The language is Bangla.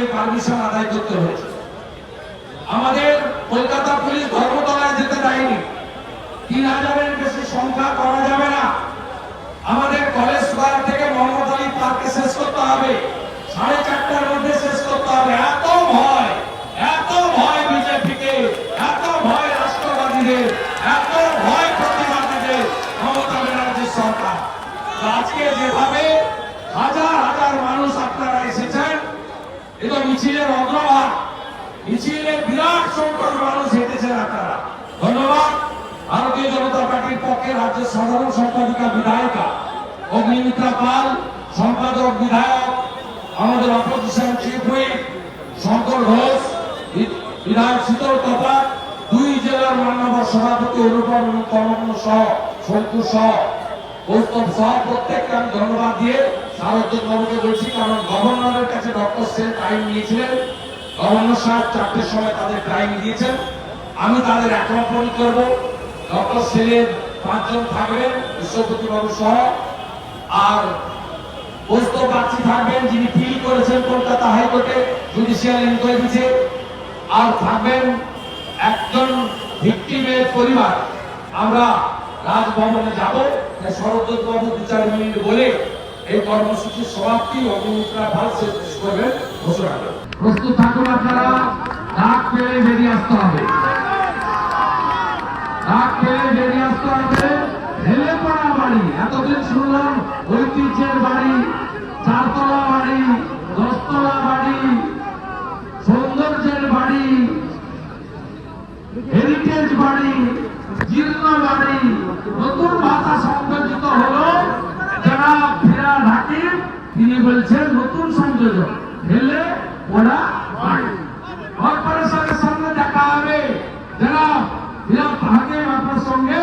এই পারমিশন আদায় করতে হয়েছে আমাদের কলকাতা পুলিশ ধর্মতলায় যেতে দেয়নি। তিন হাজারের বেশি সংখ্যা করা যাবে না। আমাদের কলেজ স্কোয়ার থেকে মোহাম্মদ আলী পার্কে শেষ করতে হবে। সাড়ে চারটার মধ্যে শেষ করতে হবে। এত ভয় এত ভয় বিজেপিকে, এত ভয় রাষ্ট্রবাদীদের, এত ভয় প্রতিবাদীদের মমতা ব্যানার্জির সরকার। আজকে যেভাবে হাজার হাজার মানুষ আপনারা এসেছেন এ তো মিছিলের অগ্রভাগ, মিছিলের বিরাট সংখ্যক মানুষ হেঁটেছেন আপনারা। ধন্যবাদ। ভারতীয় জনতা পার্টির পক্ষে রাজ্যের সাধারণ সম্পাদিকা বিধায়িকা অগ্নিমিত্রা পাল, সম্পাদক বিধায়ক, আমাদের opposition chief whip Shankar Ghosh বিধায়ক শীতল কপাট দুই জেলার মান্যবর সভাপতি অনুপম কর্মণ্য সহ শঙ্কু সহ। কৌস্তব সহ প্রত্যেককে আমি ধন্যবাদ দিয়ে সারদ্দ বাবুকে বলছি, কারণ গভর্নরের কাছে ডক্টর টাইম নিয়েছিলেন। গভর্নর সময় তাদের টাইম দিয়েছেন। আমি তাদের একমাপন করব। ডক্টর সেনের পাঁচজন থাকবেন বিশ্বপতি বাবু সহ। আর পোস্ত প্রার্থী থাকবেন, যিনি ফিল করেছেন কলকাতা হাইকোর্টে জুডিশিয়াল ইনকোয়ারিতে আর থাকবেন একজন ভিক্টিমের পরিবার। আমরা রাজভবনে যাব। শরৎ বাবু দু চার মিনিট বলে এই কর্মসূচির সমাপ্তি অগ্নিমিত্রা ভালো শেষ করবেন ঘোষণা করবেন প্রস্তুত থাকুন আপনারা ডাক পেলে বেরিয়ে আসতে হবে। ডাক পেলে বেরিয়ে আসতে হবে, ঢেলে পড়া বাড়ি, এতদিন শুনলাম ঐতিহ্যের বাড়ি, চারতলা বাড়ি, দশতলা বাড়ি, সৌন্দর্যের বাড়ি হেরিটেজ বাড়ি, জীর্ণ বাড়ি, নতুন তিনি বলছেন, নতুন সংযোজন হেলে ওরা কর্পোরেশনের সামনে দেখা হবে। যারা যারা তাহাকে আপনার সঙ্গে